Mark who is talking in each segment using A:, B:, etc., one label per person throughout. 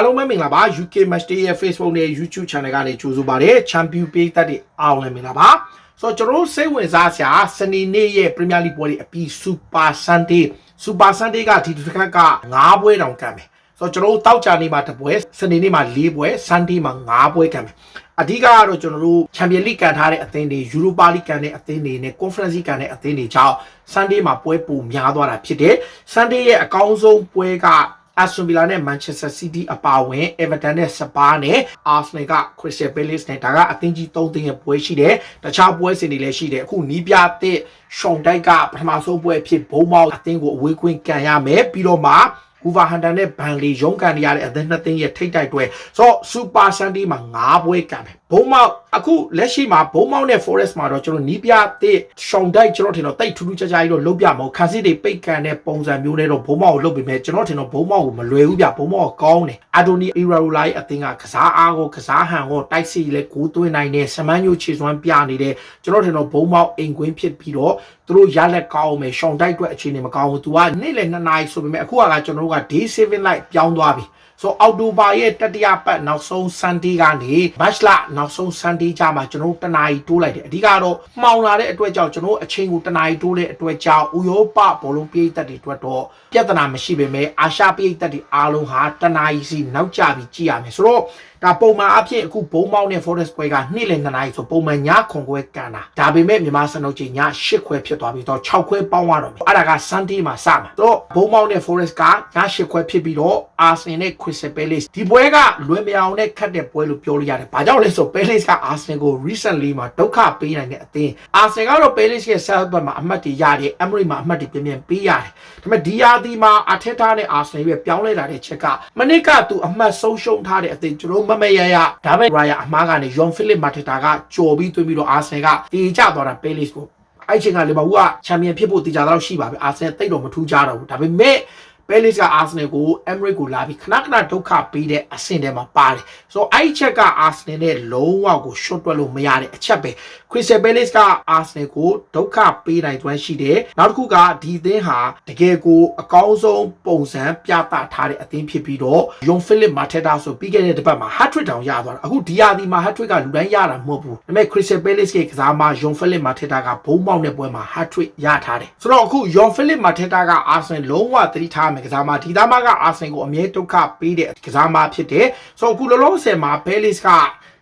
A: အားလုံးပဲမင်္ဂလာပါ UK Match Day ရဲ့ Facebook နဲ့ YouTube Channel ကနေကြိုဆိုပါရစေ Champion Page တက်တွေအားလုံးလည်းမင်္ဂလာပါဆိုတော့ကျွန်တော်တို့စိတ်ဝင်စားစရာစနေနေ့ရဲ့ Premier League ပွဲတွေအပြီး Super Sunday Super Sunday ကဒီတစ်ခါက9ပွဲတောင်ကမ်းမယ်ဆိုတော့ကျွန်တော်တို့တောက်ကြနေမှာတစ်ပွဲစနေနေ့မှာ4ပွဲ Sunday မှာ9ပွဲကမ်းမယ်အဓိကကတော့ကျွန်တော်တို့ Champion League ကန်ထားတဲ့အသင်းတွေ Europa League ကန်တဲ့အသင်းတွေနဲ့ Conference League ကန်တဲ့အသင်းတွေကြောင့် Sunday မှာပွဲပိုများသွားတာဖြစ်တယ် Sunday ရဲ့အကောင်းဆုံးပွဲက Aston Villa နဲ့ Manchester City အပါအဝင် Everton နဲ့ Spurs နဲ့ Arsenal က Crystal Palace နဲ့ဒါကအသင်းကြီး၃သင်းရဲ့ပွဲရှိတယ်။တခြားပွဲစဉ်တွေလည်းရှိတယ်။အခုနီးပြတဲ့ Sean Dyche ကပထမဆုံးပွဲအဖြစ်ဘုံမောက်အသင်းကိုအဝေးခွင့်ကန်ရမယ်ပြီးတော့မှ Uva Hunter နဲ့ Burnley ရုံးကန်နေရတဲ့အသင်းနှစ်သင်းရဲ့ထိတ်တိုက်ပွဲဆိုတော့ Super Sunday မှာ9ပွဲကန်တယ် ဘုံမောက်အခုလက်ရှိမှာဘုံမောက်နဲ့ Forest မှာတော့ကျွန်တော်နီးပြတဲ့ Sean Dyche ကျွန်တော်ထင်တော့တိတ်ထူးထူးခြားခြားကြီးတော့လုပ်ပြမဟုတ်ခါစစ်တွေပိတ်ကန်တဲ့ပုံစံမျိုးနဲ့တော့ဘုံမောက်ကိုလုပ်ပြီးမဲ့ကျွန်တော်ထင်တော့ဘုံမောက်ကိုမလွယ်ဘူးပြဘုံမောက်ကောင်းတယ် Adoni Iraola ရဲ့အသင်းကကစားအားကိုကစားဟန်ကိုတိုက်စီလဲကိုသွင်းနိုင်တဲ့စမန်းညိုခြေစွမ်းပြနေတဲ့ကျွန်တော်ထင်တော့ဘုံမောက်အိမ်ကွင်းဖြစ်ပြီးတော့သူတို့ရလက်ကောင်းမယ်ရှောင်းတိုက်အတွက်အခြေအနေမကောင်းဘူး तू ကနေ့လယ်2နာရီဆိုပေမဲ့အခုကကျွန်တော်တို့က day 7 light ပြောင်းသွားပြီ ဆိုအောက်တိုဘာရဲ့တတိယပတ်နောက်ဆုံး Sunday ကနေမတ်လနောက်ဆုံး Sunday ကြမှာကျွန်တော်တို့တနာရီတိုးလိုက်တယ်အဓိကတော့မှောင်လာတဲ့အတွက်ကြောင့်ကျွန်တော်အချိန်ကိုတနာရီတိုးတဲ့အတွက်ကြောင့်ဥရောပဘောလုံးပြည်သက်တွေအတွက်တော့ပြဿနာမရှိပေမဲ့အာရှပြည်သက်တွေအားလုံးဟာတနာရီစီနောက်ကျပြီးကြည့်ရမယ်ဆိုတော့ဒါပုံမှန်အဖြစ်အခုဘုံမောင်းနဲ့ Forest ပွဲကနေ့လယ်2နာရီဆိုပုံမှန်ညခွန်ခွဲကန်တာဒါပေမဲ့မြန်မာစံနှုန်းချိန်ည8ခွဲဖြစ်သွားပြီးတော့6ခွဲပေါင်းသွားတော့မယ်အဲ့ဒါက Sunday မှာစမှာတော့ဘုံမောင်းနဲ့ Forest ကည8ခွဲဖြစ်ပြီးတော့ Arsenal နဲ့ Crystal Palace ဒီပွဲကလွယ်မရအောင်နဲ့ခတ်တဲ့ပွဲလို့ပြောလို့ရတယ်ဘာကြောင့်လဲဆို Palace က Arsenal ကို recently မှာဒုက္ခပေးနိုင်တဲ့အသင်း Arsenal ကတော့ Palace ရဲ့ self ဘက်မှာအမှတ်တွေရတယ် Emery မှာအမှတ်တွေပြင်းပြင်းပေးရတယ်ဒါပေမဲ့ဒီယာဒီမှာ Arteta နဲ့ Arsenal ရဲ့ပြောင်းလဲလာတဲ့ချက်ကမနစ်ကသူအမှတ်ဆုံးရှုံးထားတဲ့အသင်းကျွန်တော်မမရရဒါပေမဲ့ Raya အမားကနေ John Philip Mateta ကကြော်ပြီးသွင်းပြီးတော့ Arsenal ကတေချသွားတာ Palace ကိုအဲ့ချိန်ကလီဗာပူးကချန်ပီယံဖြစ်ဖို့တည်ကြတော့ရှိပါပြီအာဆင်တိတ်တော့မထူးကြတော့ဘူးဒါပေမဲ့ ပဲလစ်ကအာဆနယ်ကိုအမရစ်ကိုလာပြီးခဏခဏဒုက္ခပေးတဲ့အဆင့်ထဲမှာပါတယ်ဆိုတော့အဲ့ဒီချက်ကအာဆနယ်နဲ့လုံးဝကို short တွက်လို့မရတဲ့အချက်ပဲခရစ်စတယ်ပဲလစ်ကအာဆနယ်ကိုဒုက္ခပေးနိုင်သွမ်းရှိတယ်နောက်တစ်ခုကဒီအသင်းဟာတကယ်ကိုအကောင်းဆုံးပုံစံပြသထားတဲ့အသင်းဖြစ်ပြီးတော့ယွန်ဖိလစ်မာတက်တာဆိုပြီးခဲ့တဲ့တစ်ပတ်မှာ hat trick တောင်ရသွားတာအခုဒီယာဒီမှာ hat trick ကလူတိုင်းရတာမဟုတ်ဘူးဒါပေမဲ့ Crystal Palace ရဲ့ကစားမယွန်ဖိလစ်မာတက်တာကဘုံပေါက်တဲ့ပွဲမှာ hat trick ရထားတယ်ဆိုတော့အခုယွန်ဖိလစ်မာတက်တာကအာဆင်လုံးဝသတိထားမယ်ကစားမဒီသားမကအာဆင်ကိုအမြဲဒုက္ခပေးတဲ့ကစားမဖြစ်တယ်ဆိုတော့အခုလောလောဆယ်မှာ Palace က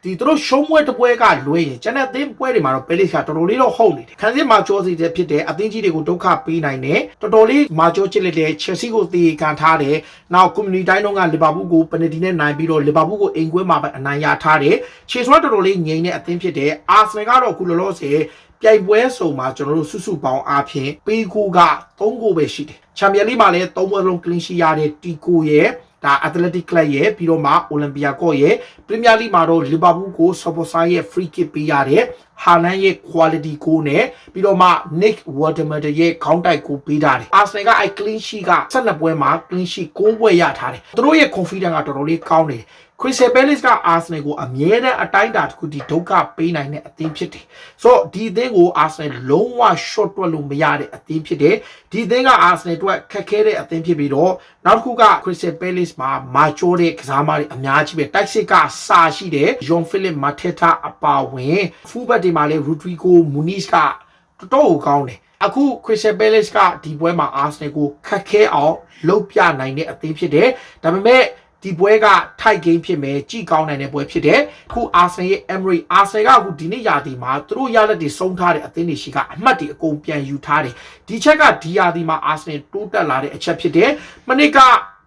A: ဒီသူတို့ရှုံးပွဲတစ်ပွဲကလွဲရင်ကျန်တဲ့သင်းပွဲတွေမှာတော့ပဲလစ်ကတော်တော်လေးတော့ဟုတ်နေတယ်ခန်းစစ်မှာကြောစီတဲ့ဖြစ်တဲ့အသင်းကြီးတွေကိုဒုက္ခပေးနိုင်တယ်တော်တော်လေးမာကြောချစ်လက်တဲ့ Chelsea ကိုတေခံထားတယ်နောက် community တိုင်းတော့ကလီဗာပူးကိုပနယ်တီနဲ့နိုင်ပြီးတော့လီဗာပူးကိုအိမ်ကွဲမှာပဲအနိုင်ရထားတယ်ခြေစွမ်းတော်တော်လေးငြိမ်တဲ့အသင်းဖြစ်တယ်အာဆနယ်ကတော့အခုလောလောဆယ်ပြိုင်ပွဲစုံမှာကျွန်တော်တို့စုစုပေါင်းအားဖြင့်ပေးကိုက3ကိုပဲရှိတယ်ချန်ပီယံလိမှာလည်း3ပွဲလုံး clean sheet ရတဲ့တီကိုရဲ့ ဒါ Athletic Club ရဲ့ပြီးတော့မှ Olympia ကော့ရဲ့ Premier League မှာတော့ Liverpool ကို Sobosa ရဲ့ free kick ပေးရတယ် ဟာလန်ရဲ့ quality ကိုနဲ့ပြီးတော့မှ Nick Waterman ရဲ့ခေါင်းတိုက်ကိုပေးထားတယ်။ Arsenal ကအဲ clean sheet က12ပွဲမှာ clean sheet 9ပွဲရထားတယ်။သူတို့ရဲ့ confidence ကတော်တော်လေးကောင်းတယ်။ Crystal Palace က Arsenal ကိုအမြဲတမ်းအတိုင်းအတာတစ်ခုဒီဒုက္ခပေးနိုင်တဲ့အသင်းဖြစ်တယ်။ဆိုတော့ဒီအသင်းကို Arsenal လုံးဝ short တွက်လို့မရတဲ့အသင်းဖြစ်တယ်။ဒီအသင်းက Arsenal အတွက်ခက်ခဲတဲ့အသင်းဖြစ်ပြီးတော့နောက်တစ်ခုက Crystal Palace မှာမာချိုးတဲ့ကစားမတွေအများကြီးပဲတိုက်စစ်ကစာရှိတယ် John Philip Mateta အပါဝင် fullback တွေမှာလည်း Rodrigo Muniz ကတော်တော်ကောင်းတယ်အခု Crystal Palace ကဒီပွဲမှာ Arsenal ကိုခက်ခဲအောင်လှုပ်ပြနိုင်တဲ့အသင်းဖြစ်တယ်ဒါပေမဲ့ဒီပွဲကထိုက်ဂိမ်းဖြစ်မယ်ကြည်ကောင်းနိုင်တဲ့ပွဲဖြစ်တယ်ခုအာဆင်ရဲ့ Emery အာဆင်ကအခုဒီနေ့ရာသီမှာသူတို့ရလက်တွေဆုံးထားတဲ့အသင်းတွေရှိကအမှတ်တွေအကုန်ပြန်ယူထားတယ်ဒီချက်ကဒီရာသီမှာအာဆင်တိုးတက်လာတဲ့အချက်ဖြစ်တယ်မနစ်က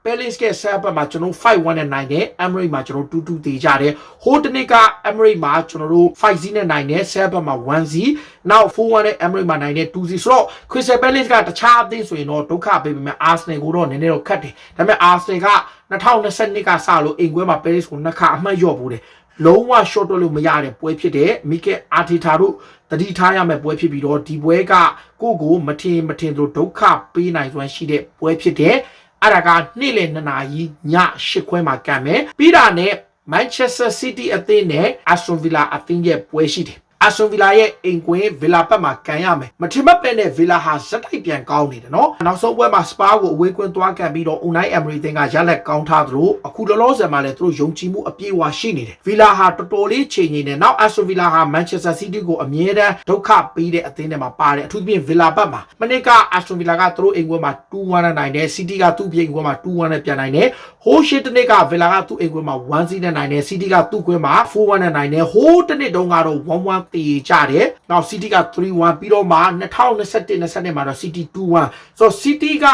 A: Palace ကဆပ်ဘက်မှာကျွန်တော်5-1နဲ့နိုင်တယ် Emery မှာကျွန်တော်2-2တေးကြတယ်ဟိုတနေ့က Emery မှာကျွန်တော်တို့5-0နဲ့နိုင်တယ်ဆပ်ဘက်မှာ1-0နောက်4-1နဲ့ Emery မှာနိုင်တယ်2-0ဆိုတော့ Crystal Palace ကတခြားအသင်းဆိုရင်တော့ဒုက္ခပေးပေမဲ့ Arsenal ကိုတော့နည်းနည်းတော့ခတ်တယ်ဒါပေမဲ့ Arsenal က2022ကစလို့အိမ်ကွဲမှာ Paris ကိုနှစ်ခါအမှတ်လျော့ဘူးတယ်လုံးဝ short တော့လို့မရတဲ့ပွဲဖြစ်တယ်မိကက်အာတီတာတို့တတိထားရမယ့်ပွဲဖြစ်ပြီးတော့ဒီပွဲကကိုကိုမထင်မထင်တို့ဒုက္ခပေးနိုင်စွမ်းရှိတဲ့ပွဲဖြစ်တယ် အဲ့ဒါကနေ့လယ်2နာရီည8ခွဲမှာကံမယ်ပြီးတာနဲ့ Manchester City အသင်းနဲ့ Aston Villa အသင်းရဲ့ပွဲရှိတယ် အာဆွန်ဗီလာရဲ့အိမ်ကွင်းဗီလာဘက်မှာကန်ရမယ်မထင်မှတ်ပဲနဲ့ဗီလာဟာဇက်တိုက်ပြန်ကောင်းနေတယ်နော်နောက်ဆုံးပွဲမှာစပါကိုအဝေးကွင်းသွားကန်ပြီးတော့ Unai Emery တင်ကရလက်ကောင်းထားသလိုအခုလောလောဆယ်မှာလည်းသူတို့ယုံကြည်မှုအပြည့်အဝရှိနေတယ်ဗီလာဟာတော်တော်လေးချိန်နေတယ်နောက်အာဆွန်ဗီလာဟာမန်ချက်စတာစီးတီးကိုအမြဲတမ်းဒုက္ခပေးတဲ့အသင်းထဲမှာပါတယ်အထူးသဖြင့်ဗီလာဘက်မှာမနစ်ကအာဆွန်ဗီလာကသူတို့အိမ်ကွင်းမှာ2-1နဲ့နိုင်တယ်စီးတီးကသူ့ပြင်ကွင်းမှာ2-1နဲ့ပြန်နိုင်တယ်ဟိုးရှစ်တနစ်ကဗီလာကသူ့အိမ်ကွင်းမှာ1-0နဲ့နိုင်တယ်စီးတီးကသူ့ကွင်းမှာ4-1နဲ့နိုင်တယ်ဟိုးတနစ်တုန်းကတော့1-1တည်ကြတယ်နောက်စီးတီးက3-1ပြီးတော့မှ2021-22မှာတော့စီးတီး2-1ဆိုတော့စီးတီးက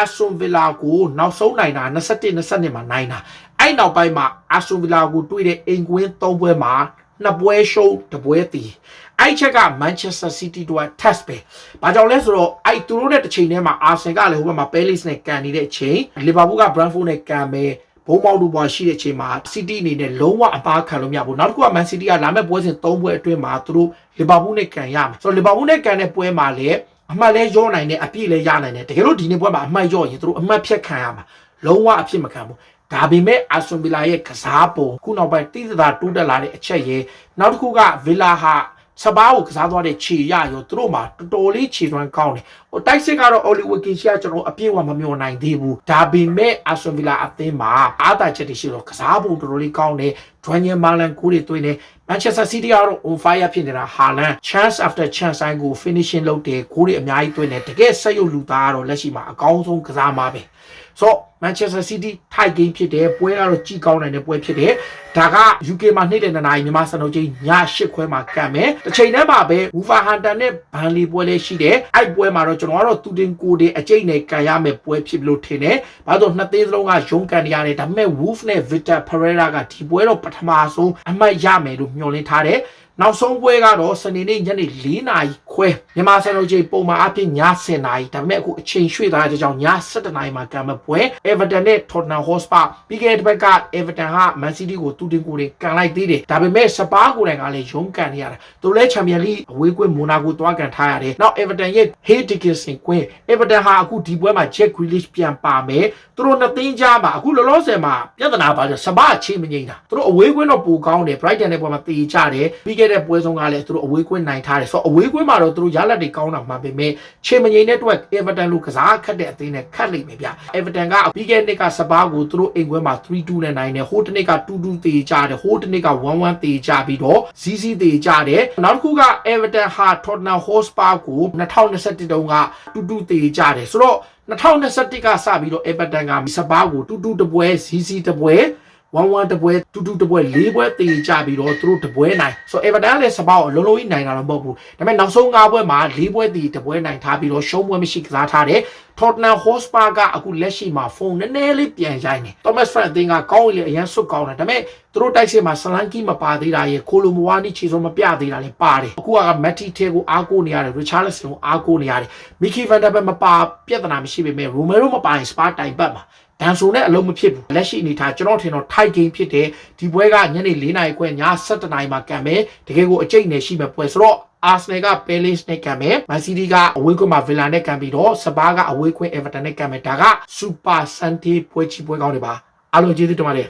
A: အဆွန်ဗီလာကိုနောက်ဆုံးနိုင်တာ21-22မှာနိုင်တာအဲ့နောက်ပိုင်းမှာအဆွန်ဗီလာကိုတွေ့တဲ့အိမ်ကွင်း3ပွဲမှာနှစ်ပွဲရှုံးတစ်ပွဲတည်အဲ့ချက်က Manchester City တို့က test ပဲ။ဘာကြောင့်လဲဆိုတော့အဲ့သူတို့နဲ့တစ်ချိန်တည်းမှာ Arsenal ကလည်းဟိုဘက်မှာ Palace နဲ့ကန်နေတဲ့အချိန် Liverpool က Brentford နဲ့ကန်မယ် ဘုံပေါက်တို့ပေါ်ရှိတဲ့အချိန်မှာ City အနေနဲ့လုံးဝအပါခံလို့မရဘူး။နောက်တစ်ခုက Man City ကလာမဲ့ပွဲစဉ်၃ပွဲအတွင်းမှာသူတို့ Liverpool နဲ့ကန်ရမယ်။ဆိုတော့ Liverpool နဲ့ကန်တဲ့ပွဲမှာလည်းအမှတ်လဲရောနိုင်တယ်အပြည့်လဲရနိုင်တယ်တကယ်လို့ဒီနေ့ပွဲမှာအမှတ်ရောရင်သူတို့အမှတ်ဖြတ်ခံရမှာလုံးဝအဖြစ်မခံဘူးဒါပေမဲ့အာဆွန်ဗီလာရဲ့ကစားပုံခုနောက်ပိုင်းတိသတာတိုးတက်လာတဲ့အချက်ရဲ့နောက်တစ်ခုကဗီလာဟာစပားကိုကစားသွားတဲ့ခြေရရောသူတို့မှာတော်တော်လေးခြေသွမ်းကောင်းတယ် ဟိုတိုက်စစ်ကတော့အော်လီဝီကင်ရှိကကျွန်တော်အပြည့်အဝမမျှော်နိုင်သေးဘူးဒါပေမဲ့အာဆွန်ဗီလာအသင်းမှာအားသာချက်တွေရှိတော့ကစားပုံတော်တော်လေးကောင်းတယ်ဒွမ်ညင်မာလန်ကိုတွေသွင်းတယ် Manchester City ကတော့ on fire ဖြစ်နေတာဟာလန် chance after chance ဆိုင်ကို finishing လုပ်တယ်ဂိုးတွေအများကြီးသွင်းတယ်တကယ်ဆက်ရုပ်လူသားကတော့လက်ရှိမှာအကောင်းဆုံးကစားမှာပဲဆိုတော့ Manchester City ထိုက် game ဖြစ်တယ်ပွဲကတော့ကြည်ကောင်းနိုင်တဲ့ပွဲဖြစ်တယ်ဒါက UK မှာနေ့လည်2နာရီမြန်မာစံတော်ချိန်ည8ခွဲမှာကံမယ်တစ်ချိန်တည်းမှာပဲ Wolverhampton နဲ့ Burnley ပွဲလေးရှိတယ်အဲ့ပွဲမှာတော့ကျွန်တော်ကတော့သူတင်ကိုတင်အကျိတ်နဲ့ကန်ရမယ်ပွဲဖြစ်လို့ထင်တယ်ဘာလို့နှစ်သေးစလုံးကရုံးကန်နေရတယ်ဒါပေမဲ့ Wolf နဲ့ Victor Pereira ကဒီပွဲတော့ပထမဆုံးအမှတ်ရမယ်လို့မျှော်လင့်ထားတယ်နောက်ဆုံးပွဲကတော့စနေနေ့ညနေ4နာရီခွဲမြန်မာစံတော်ချိန်ပုံမှန်အဖြစ်ည10နာရီဒါပေမဲ့အခုအချိန်ရွှေ့သွားတဲ့ကြောင့်ည7နာရီမှာကံမဲ့ပွဲ Everton နဲ့ Tottenham Hotspur ပြီးခဲ့တဲ့ဘက်က Everton ဟာ Man City ကိုတူတင်ကိုတွေကန်လိုက်သေးတယ်ဒါပေမဲ့စပါးကိုယ်တိုင်ကလည်းရုံးကန်နေရတာသူလည်း Champion League အဝေးကွင်းမိုနာကိုတွားကန်ထားရတယ်နောက် Everton ရဲ့ Hay Dickinson ကွင်း Everton ဟာအခုဒီပွဲမှာ Jack Grealish ပြန်ပါမယ်သူတို့နှစ်သိန်းကြားမှာအခုလောလောဆယ်မှာပြဿနာပါလဲစပါးချင်းမငိမ့်တာသူတို့အဝေးကွင်းတော့ပိုကောင်းတယ် Brighton နဲ့ပွဲမှာတေချတယ်ပြီးခဲ့တဲ့ပွဲဆုံးကလည်းသူတို့အဝေးကွင်းနိုင်ထားတယ်ဆိုတော့အဝေးကွင်းမှာတော့သူတို့ရလဒ်တွေကောင်းတာမှန်ပေမဲ့ချင်းမငိမ့်တဲ့အတွက် Everton လို့ကစားခတ်တဲ့အသင်းနဲ့ခတ်လိမ့်မယ်ဗျ Everton ကပြီးခဲ့တဲ့နှစ်ကစပါးကိုသူတို့အိမ်ကွင်းမှာ3-2နဲ့နိုင်တယ်ဟိုတနေ့က2-2တေချတယ်ဟိုတနေ့က1-1တေချပြီးတော့ ZZ တေချတယ်နောက်တစ်ခုက Everton ဟာ Tottenham Hotspur ကို2021တုန်းက2-2တေချတယ်ဆိုတော့2021ကစပြီးတော့ Everton ကစပါးကို2-2တပွဲ ZZ တပွဲ 1-1တပွဲတူတူတပွဲ၄ပွဲတေကြပြီးတော့သူတို့တပွဲနိုင်ဆိုတော့ Everton လည်းစပောက်အလုံးလုံးကြီးနိုင်တာတော့မဟုတ်ဘူးဒါပေမဲ့နောက်ဆုံး၅ပွဲမှာ၄ပွဲတေတပွဲနိုင်ထားပြီးတော့ရှုံးပွဲမရှိကစားထားတယ် Tottenham Hotspur ကအခုလက်ရှိမှာဖုန်းနည်းနည်းလေးပြန်ရိုင်းနေ Thomas Frank အသင်းကကောင်းရည်အရန်စွတ်ကောင်းတယ်ဒါပေမဲ့သူတို့တိုက်စစ်မှာဆလန်ကီမပါသေးတာရဲ့ခိုလိုမဝါနီခြေစုံမပြသေးတာလည်းပါတယ်အခုကမက်တီထဲကိုအားကိုးနေရတယ် Richarlison ကိုအားကိုးနေရတယ် Mickey Van der Beek မပါပြဿနာမရှိပေမဲ့ Romero မပါရင် Spa တိုင်ပတ်မှာ ဒန်ဆိုနဲ့အလုံးမဖြစ်ဘူးလက်ရှိအနေထားကျွန်တော်ထင်တော့ tight game ဖြစ်တယ်ဒီပွဲကညနေ4နာရီခွဲည7နာရီမှာကန်မယ်တကယ်ကိုအကျိတ်နဲ့ရှိမဲ့ပွဲဆိုတော့ Arsenal က Palace နဲ့ကန်မယ် Man City ကအဝေးကွင်းမှာ Villa နဲ့ကန်ပြီးတော့စပါးကအဝေးကွင်း Everton နဲ့ကန်မယ်ဒါက Super Sunday ပွဲချီပွဲကောင်းတွေပါအားလုံးကျေးဇူးတင်ပါတယ်